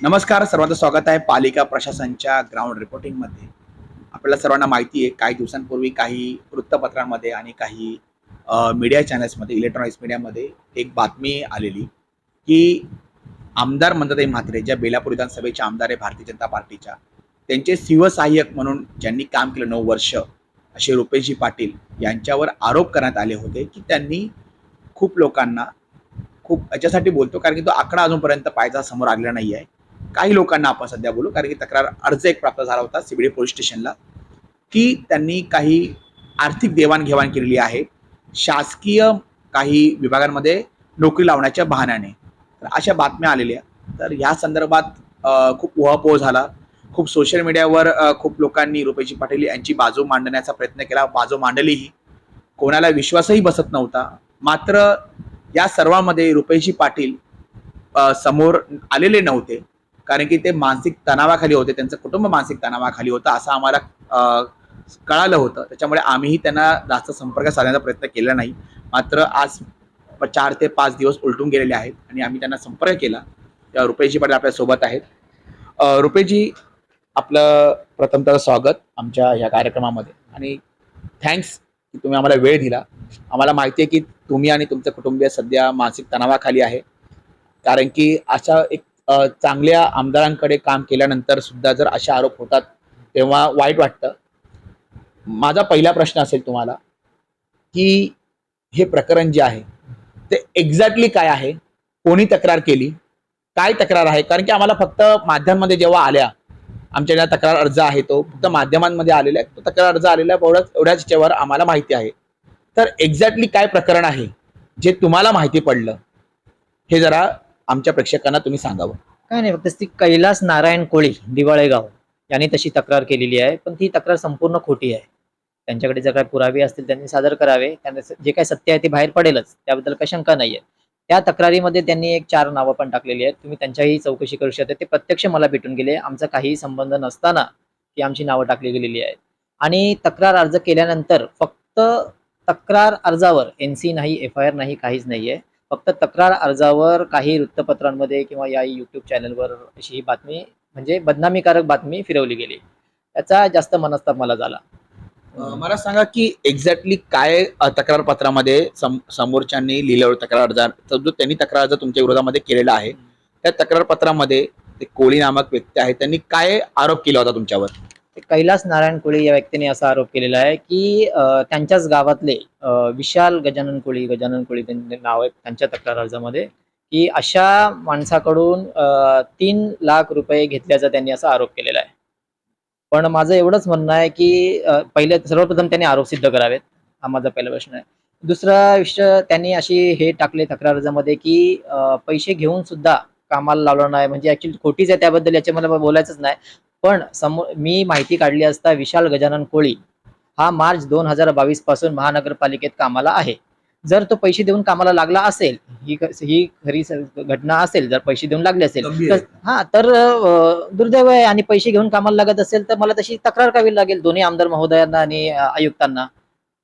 नमस्कार सर्वांचं स्वागत आहे पालिका प्रशासनच्या ग्राउंड रिपोर्टिंगमध्ये आपल्याला सर्वांना माहिती आहे काही दिवसांपूर्वी काही वृत्तपत्रांमध्ये आणि काही मीडिया चॅनल्समध्ये इलेक्ट्रॉनिक्स मीडियामध्ये एक बातमी आलेली की आमदार मंदाताई म्हात्रे ज्या बेलापूर विधानसभेच्या आमदार आहे भारतीय जनता पार्टीच्या त्यांचे शिवसहाय्यक म्हणून ज्यांनी काम केलं नऊ वर्ष असे रुपेशजी पाटील यांच्यावर आरोप करण्यात आले होते की त्यांनी खूप लोकांना खूप याच्यासाठी बोलतो कारण की तो आकडा अजूनपर्यंत पायचा समोर आलेला नाही आहे काही लोकांना आपण सध्या बोलू कारण की तक्रार अर्ज एक प्राप्त झाला होता सीबीडी पोलीस स्टेशनला की त्यांनी काही आर्थिक देवाणघेवाण केलेली आहे. शासकीय काही विभागांमध्ये नोकरी लावण्याच्या बहाण्याने. तर अशा बातम्या आलेल्या. तर ह्या संदर्भात खूप उहापोह झाला. खूप सोशल मीडियावर खूप लोकांनी रुपेशी पाटील यांची बाजू मांडण्याचा प्रयत्न केला. बाजू मांडलीही. कोणाला विश्वासही बसत नव्हता. मात्र या सर्वांमध्ये रुपेशी पाटील समोर आलेले नव्हते. कारण की ते मानसिक तणावाखाली होते त्यांचं कुटुंब मानसिक तणावाखाली होतं असं आम्हाला कळालं होतं. त्याच्यामुळे आम्हीही त्यांना जास्त संपर्क साधण्याचा प्रयत्न केला नाही. मात्र आज चार ते पाच दिवस उलटून गेलेले आहेत आणि आम्ही त्यांना संपर्क केला. तेव्हा रुपेशजी पाटील आपल्यासोबत आहेत. रुपेजी रुपेशजी आपलं प्रथमतः स्वागत आमच्या या कार्यक्रमामध्ये. आणि थँक्स की तुम्ही आम्हाला वेळ दिला. आम्हाला माहिती आहे की तुम्ही आणि तुमचं कुटुंबीय सध्या मानसिक तणावाखाली आहे. कारण की अशा एक चांगल्या आमदारांकडे काम केल्यानंतर सुद्धा जर असे आरोप होतात तेव्हा वाईट वाटतं. माझा पहिला प्रश्न असेल तुम्हाला की हे प्रकरण जे आहे ते एक्झॅक्टली काय आहे? कोणी तक्रार केली? काय तक्रार आहे? कारण की आम्हाला फक्त माध्यमांमध्ये जेव्हा आल्या आमच्या ज्या तक्रार अर्ज आहे तो फक्त माध्यमांमध्ये आलेला आहे तो तक्रार अर्ज आलेला आहे एवढ्याच एवढ्याच याच्यावर आम्हाला माहिती आहे. तर एक्झॅक्टली काय प्रकरण आहे जे तुम्हाला माहिती पडलं? हे जरा आमच्या प्रेक्षकांना तुम्ही सांगावं. काय नाही फक्त ती कैलास नारायण कोळी दिवाळेगाव यांनी तशी तक्रार केलेली आहे पण ती तक्रार संपूर्ण खोटी आहे. त्यांच्याकडे जर काही पुरावे असतील त्यांनी सादर करावे. त्यांना जे काही सत्य आहे ते बाहेर पडेलच त्याबद्दल काही शंका नाहीये. त्या तक्रारीमध्ये त्यांनी एक चार नावं पण टाकलेली आहेत. तुम्ही त्यांच्याही चौकशी करू शकता. ते प्रत्यक्ष मला भेटून गेले. आमचा काहीही संबंध नसताना ती आमची नावं टाकली गेलेली आहेत. आणि तक्रार अर्ज केल्यानंतर फक्त तक्रार अर्जावर एन सी नाही एफ आय आर नाही काहीच नाहीये. फक्त तक्रार अर्जावर काही वृत्तपत्रांमध्ये किंवा या युट्यूब चॅनलवर अशी ही बातमी म्हणजे बदनामीकारक बातमी फिरवली गेली. त्याचा जास्त मनस्ताप मला झाला. मला सांगा की एक्झॅक्टली काय तक्रार पत्रामध्ये सम समोरच्यांनी लिहिल्यावर तक्रार अर्ज? जो त्यांनी तक्रार अर्ज तुमच्या विरोधामध्ये केलेला आहे त्या तक्रार पत्रामध्ये ते कोळी नामक व्यक्ती आहे त्यांनी काय आरोप केला होता तुमच्यावर? कैलास नारायण कोळी या व्यक्तीने असा आरोप केलेला आहे की त्यांच्याच गावातले विशाल गजानन कोळी गजानन कोळी त्यांचे नाव आहे त्यांच्या तक्रार अर्जामध्ये की अशा माणसाकडून तीन लाख रुपये घेतल्याचा त्यांनी असा आरोप केलेला आहे. पण माझं एवढंच म्हणणं आहे की पहिले सर्वप्रथम त्यांनी आरोप सिद्ध करावेत. हा माझा पहिला प्रश्न आहे. दुसरा विषय त्यांनी अशी हे टाकले तक्रार अर्जामध्ये की पैसे घेऊन सुद्धा कामाला लावलं नाही. म्हणजे ऍक्च्युली खोटीच आहे त्याबद्दल याच्या मला बोलायचंच नाही. पण समोर मी माहिती काढली असता विशाल गजानन कोळी हा मार्च दोन हजार बावीसपासून महानगरपालिकेत कामाला आहे. जर तो पैसे देऊन कामाला लागला असेल ही ही खरी घटना असेल जर पैसे देऊन लागले असेल तर हा तर दुर्दैव आहे. आणि पैसे घेऊन कामाला लागत असेल तर मला तशी तक्रार करावी लागेल दोन्ही आमदार महोदयांना आणि आयुक्तांना.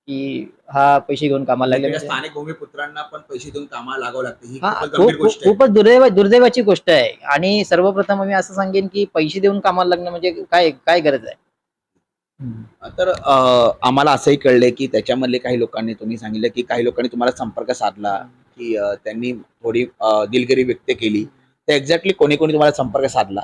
की हा पैसे घेऊन कामाला लागले म्हणजे- स्थानिक भूमिपुत्रांना पण पैसे देऊन कामाला लागावं लागतं. ही हा खूपच खूप गोष्ट आहे. खूपच दुर्दैव दुर्दैवाची गोष्ट आहे. आणि सर्वप्रथम मी असं सांगेन की पैसे देऊन कामाला लागणं म्हणजे काय काय गरज आहे? तर अ, आम्हाला असंही कळलंय की त्याच्यामधले काही लोकांनी तुम्ही सांगितलं की काही लोकांनी तुम्हाला संपर्क साधला की अ, त्यांनी थोडी अ, दिलगिरी व्यक्त केली. तर एक्झॅक्टली कोणी कोणी तुम्हाला संपर्क साधला?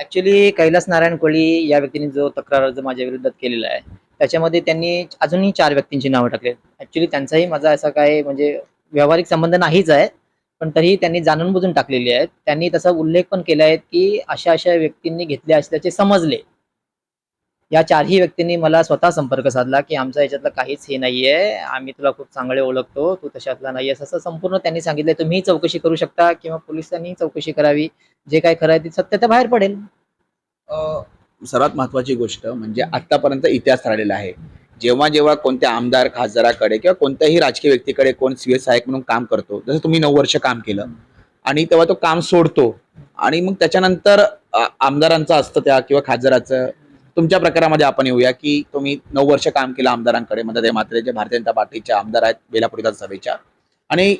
ऍक्च्युली कैलास नारायण कोळी या व्यक्तीने जो तक्रार अर्ज माझ्या विरोधात केलेला आहे. त्याच्यामध्ये त्यांनी अजूनही चार व्यक्तींची नावं टाकली ऍक्च्युली त्यांचाही माझा असा काय म्हणजे व्यावहारिक संबंध नाहीच आहे पण तरीही त्यांनी जाणून बुजून टाकलेली आहेत. त्यांनी तसा उल्लेख पण केला आहे की अशा अशा व्यक्तींनी घेतल्या असल्याचे समजले. या चारही व्यक्तींनी मला स्वतः संपर्क साधला की आमचा याच्यातलं काहीच हे नाहीये आम्ही तुला खूप चांगले ओळखतो तू तशातला नाहीयेस असं संपूर्ण त्यांनी सांगितलं तुम्ही चौकशी करू शकता किंवा पोलिसांनी चौकशी करावी. जे काय खरं आहे ते सत्य बाहेर पडेल. अ, सर्वात महत्वाची गोष्ट म्हणजे आतापर्यंत इतिहास राहिलेला आहे. जेव्हा जेव्हा कोणत्या आमदार खासदाराकडे किंवा कोणत्याही राजकीय व्यक्तीकडे कोण सीए सहाय्यक म्हणून काम करतो जसं तुम्ही नऊ वर्ष काम केलं आणि तेव्हा तो काम सोडतो आणि मग त्याच्यानंतर आमदारांचं असतं त्या किंवा खासदाराचं. तुमच्या प्रकारामध्ये आपण येऊया की तुम्ही नऊ वर्ष काम केलं आमदारांकडे मध्ये मात्रे जे भारतीय जनता पार्टीच्या आमदार आहेत बेलापूर विधानसभेच्या आणि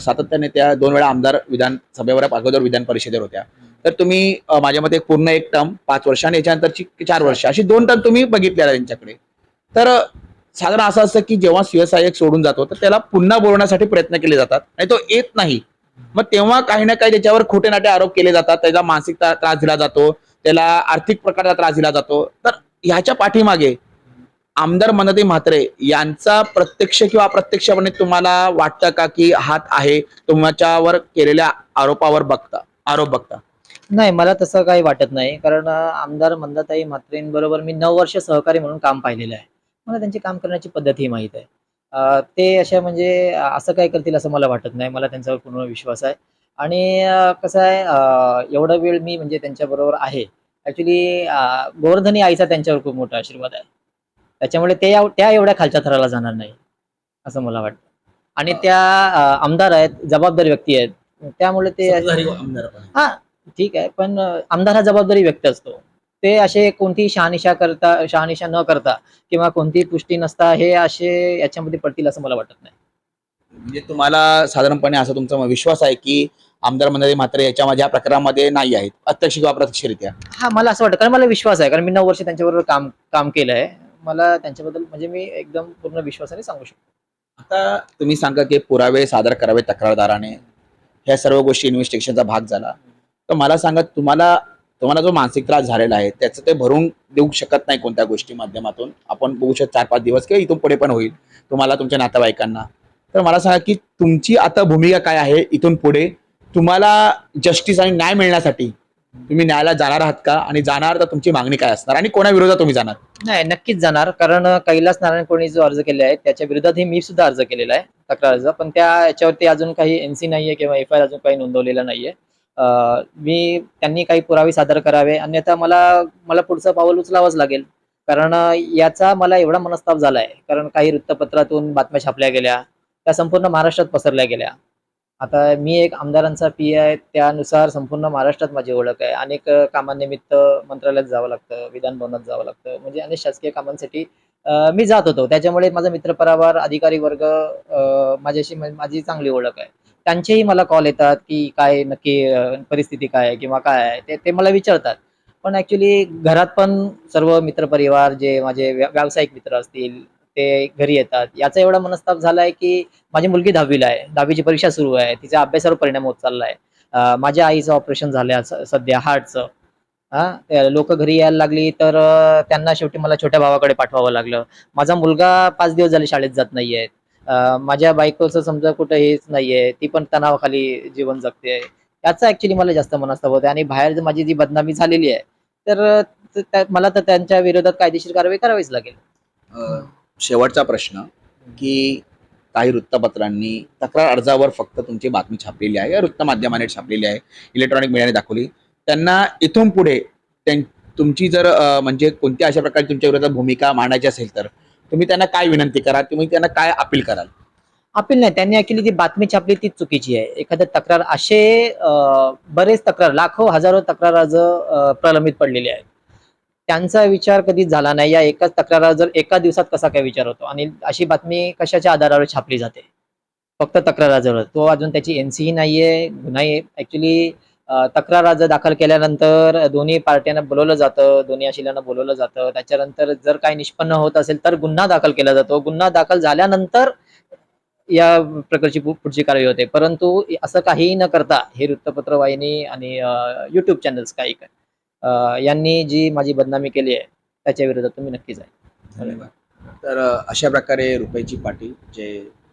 सातत्याने त्या दोन वेळा आमदार विधानसभेवर अगोदर विधान परिषदेवर होत्या. तर तुम्ही माझ्या मते पूर्ण एक टर्म पाच वर्ष आणि याच्यानंतरची चार वर्ष अशी दोन टर्म तुम्ही बघितलेल्या त्यांच्याकडे. तर साधारण असं असतं की जेव्हा शिवसहाय्यक सोडून जातो तर त्याला पुन्हा बोलवण्यासाठी प्रयत्न केले जातात. आणि तो येत नाही. मग तेव्हा काही ना काही त्याच्यावर खोटे नाटे आरोप केले जातात. त्याचा मानसिक त्रास दिला जातो. त्याला आर्थिक प्रकारचा त्रास दिला जातो. तर ह्याच्या पाठीमागे आमदार मनते म्हात्रे यांचा प्रत्यक्ष किंवा अप्रत्यक्षपणे तुम्हाला वाटतं का की हात आहे तुमच्यावर केलेल्या आरोपावर बघता आरोप बघता? नाही मला तसं काही वाटत नाही. कारण आमदार मंदाताई म्हात्रेंबरोबर मी नऊ वर्ष सहकारी म्हणून काम पाहिलेलं आहे. मला त्यांची काम करण्याची पद्धतही माहीत आहे. अं, ते अशा म्हणजे असं काय करतील असं मला वाटत नाही. मला त्यांच्यावर पूर्ण विश्वास आहे. आणि अं, कसं आहे अं, एवढा वेळ मी म्हणजे त्यांच्याबरोबर आहे. ॲक्च्युली गोवर्धनी आईचा त्यांच्यावर खूप मोठा आशीर्वाद आहे. त्याच्यामुळे ते त्या एवढ्या खालच्या थराला जाणार नाही असं मला वाटतं. आणि त्या अं, आमदार आहेत जबाबदार व्यक्ती आहेत. त्यामुळे ते आमदार पण. हा ठीक आहे पण आमदार हा जबाबदारी व्यक्त असतो. ते असे कोणती शहानिशा करता शहानिशा न करता किंवा कोणती पुष्टी नसता हे असे याच्यामध्ये पडतील असं मला वाटत नाही. म्हणजे तुम्हाला साधारणपणे असा तुमचा विश्वास आहे की आमदार मंडळी मात्र याच्या माझ्या प्रकारामध्ये नाही आहेत अध्यक्ष किंवा अप्रत्यक्षरित्या? हा मला असं वाटतं कारण मला विश्वास आहे कारण मी नऊ वर्ष त्यांच्याबरोबर काम काम केलं आहे मला त्यांच्याबद्दल म्हणजे मी एकदम पूर्ण विश्वासाने सांगू शकतो. आता तुम्ही सांगा की पुरावे सादर करावे तक्रारदाराने. ह्या सर्व गोष्टी इन्व्हेस्टिगेशनचा भाग झाला. तर मला सांगा तुम्हाला तुम्हाला जो मानसिक त्रास झालेला आहे त्याचं ते भरून देऊ शकत नाही कोणत्या गोष्टी माध्यमातून? आपण बघू शकतो चार पाच दिवस किंवा इथून पुढे पण होईल तुम्हाला तुमच्या नातेवाईकांना. तर मला सांगा की तुमची आता भूमिका काय आहे इथून पुढे? तुम्हाला जस्टिस आणि न्याय मिळण्यासाठी तुम्ही न्यायालयात जाणार आहात का? आणि जाणार तर तुमची मागणी काय असणार? आणि कोणा विरोधात तुम्ही जाणार? नाही नक्कीच जाणार. कारण कैलास नारायण कोणी जो अर्ज केला आहे त्याच्या विरोधातही मी सुद्धा अर्ज केलेला आहे तक्रार अर्ज पण त्या याच्यावरती अजून काही एनसी नाहीये किंवा एफ आय अजून काही नोंदवलेला नाहीये. मी त्यांनी काही पुरावे सादर करावे. अन्यथा मला मला पुढचं पाऊल उचलावंच लागेल. कारण याचा मला एवढा मनस्ताप झालाय. कारण काही वृत्तपत्रातून बातम्या छापल्या गेल्या. त्या संपूर्ण महाराष्ट्रात पसरल्या गेल्या. आता मी एक आमदारांचा पी आहे. त्यानुसार संपूर्ण महाराष्ट्रात माझी ओळख आहे. अनेक कामानिमित्त मंत्रालयात जावं लागतं. विधानभवनात जावं लागतं. म्हणजे अनेक शासकीय कामांसाठी मी जात होतो. त्याच्यामुळे माझा मित्रपरावार अधिकारी वर्ग माझ्याशी माझी चांगली ओळख आहे. त्यांचेही मला कॉल येतात की काय नक्की परिस्थिती काय आहे किंवा काय आहे ते ते मला विचारतात. पण ऍक्च्युली घरात पण सर्व मित्रपरिवार जे माझे व्यावसायिक मित्र असतील ते घरी येतात. याचा एवढा मनस्ताप झालाय की माझी मुलगी दहावीला आहे. दहावीची परीक्षा सुरू आहे. तिच्या अभ्यासावर परिणाम होत चाललाय. आहे माझ्या आईचं ऑपरेशन झालंय सध्या हार्टचं हा? लोक घरी यायला लागली तर त्यांना शेवटी मला छोट्या भावाकडे पाठवावं लागलं. माझा मुलगा पाच दिवस झाले शाळेत जात नाहीये. माझ्या बायकोचं समजा कुठं हेच नाहीये ती पण तणावाखाली जीवन जगते याचा ऍक्च्युली मला जास्त मनस्ताप होते आणि बाहेर माझी जी बदनामी झालेली आहे तर त्या- मला तर त्यांच्या विरोधात कायदेशीर कारवाई करावीच लागेल. शेवटचा प्रश्न की काही वृत्तपत्रांनी तक्रार अर्जावर फक्त तुमची बातमी छापलेली आहे या वृत्तमाध्यमाने छापलेली आहे इलेक्ट्रॉनिक मीडियाने दाखवली. त्यांना इथून पुढे तुमची जर म्हणजे कोणत्या अशा प्रकारे तुमच्या विरोधात भूमिका मांडायची असेल तर तुम्ही त्यांना काय विनंती कराल? तुम्ही त्यांना काय अपील कराल? अपील नाही. त्यांनी ऍक्च्युली ती बातमी छापली ती चुकीची आहे. एखाद्या तक्रार असे बरेच तक्रार लाखो हजारो तक्रार अर्ज प्रलंबित पडलेले आहेत. त्यांचा विचार कधीच झाला नाही. या एकाच तक्रारावर जर एका दिवसात कसा काय विचार होतो? आणि अशी बातमी कशाच्या आधारावर छापली जाते? फक्त तक्रार अर्जावर तो अजून त्याची एनसीही नाहीये गुन्हा ऍक्च्युली तक्रार अर्ज दाखल केल्यानंतर दोन्ही पार्ट्यांना बोलवलं जातं दोन्ही आशिलांना बोलवलं जातं. त्याच्यानंतर जर काही निष्पन्न होत असेल तर गुन्हा दाखल केला जातो. गुन्हा दाखल झाल्यानंतर या प्रकारची पुढची कारवाई होते. परंतु असं काहीही न करता हे वृत्तपत्र वाहिनी आणि युट्यूब चॅनल्स काही काय यांनी जी माझी बदनामी केली आहे त्याच्या विरोधात तुम्ही नक्कीच आहे. धन्यवाद. तर अशा प्रकारे रुपयाची पाटील जे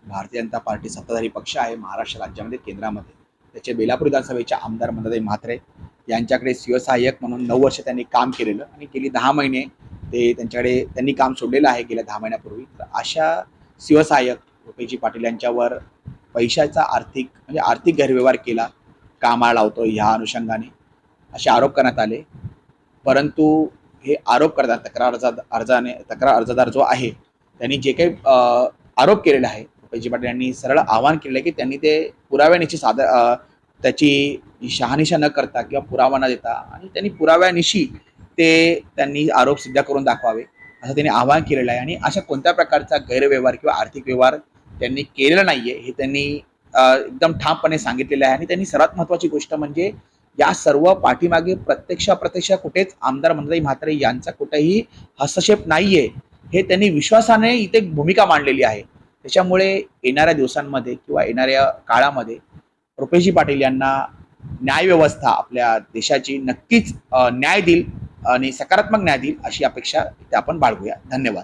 भारतीय जनता पार्टी सत्ताधारी पक्ष आहे महाराष्ट्र राज्यामध्ये केंद्रामध्ये त्याचे बेलापूर विधानसभेच्या आमदार मंदाताई म्हात्रे यांच्याकडे शिवसहाय्यक म्हणून नऊ वर्ष त्यांनी काम केलेलं आणि गेली दहा महिने ते त्यांच्याकडे त्यांनी काम सोडलेलं आहे गेल्या दहा महिन्यापूर्वी. तर अशा शिवसहाय्यक रुपेजी पाटील यांच्यावर पैशाचा आर्थिक म्हणजे आर्थिक गैरव्यवहार केला कामाला लावतो ह्या अनुषंगाने. असे आरोप करण्यात आले. परंतु हे आरोप करतात तक्रार अर्जा अर्जाने तक्रार अर्जदार जो आहे त्यांनी जे काही आरोप केलेला आहे रुपेजी पाटील यांनी सरळ आवाहन केलं की त्यांनी ते पुराव्यानिशी सादर त्याची शहानिशा न करता किंवा पुरावा न देता आणि त्यांनी पुराव्यानिशी ते त्यांनी आरोप सिद्ध करून दाखवावे असं त्यांनी आवाहन केलेलं आहे. आणि अशा कोणत्या प्रकारचा गैरव्यवहार किंवा आर्थिक व्यवहार त्यांनी केलेला नाहीये हे त्यांनी एकदम ठामपणे सांगितलेलं आहे. आणि त्यांनी सर्वात महत्वाची गोष्ट म्हणजे या सर्व पाठीमागे प्रत्यक्ष अप्रत्यक्ष कुठेच आमदार मंडळी म्हात्रे यांचा कुठेही हस्तक्षेप नाहीये हे त्यांनी विश्वासाने इथे भूमिका मांडलेली आहे. त्याच्यामुळे येणाऱ्या दिवसांमध्ये किंवा येणाऱ्या काळामध्ये रुपेशजी पाटील यांना न्याय व्यवस्था आपल्या देशाची नक्कीच न्याय देईल आणि सकारात्मक न्याय देईल अशी अपेक्षा इथे आपण बाळगूया. धन्यवाद.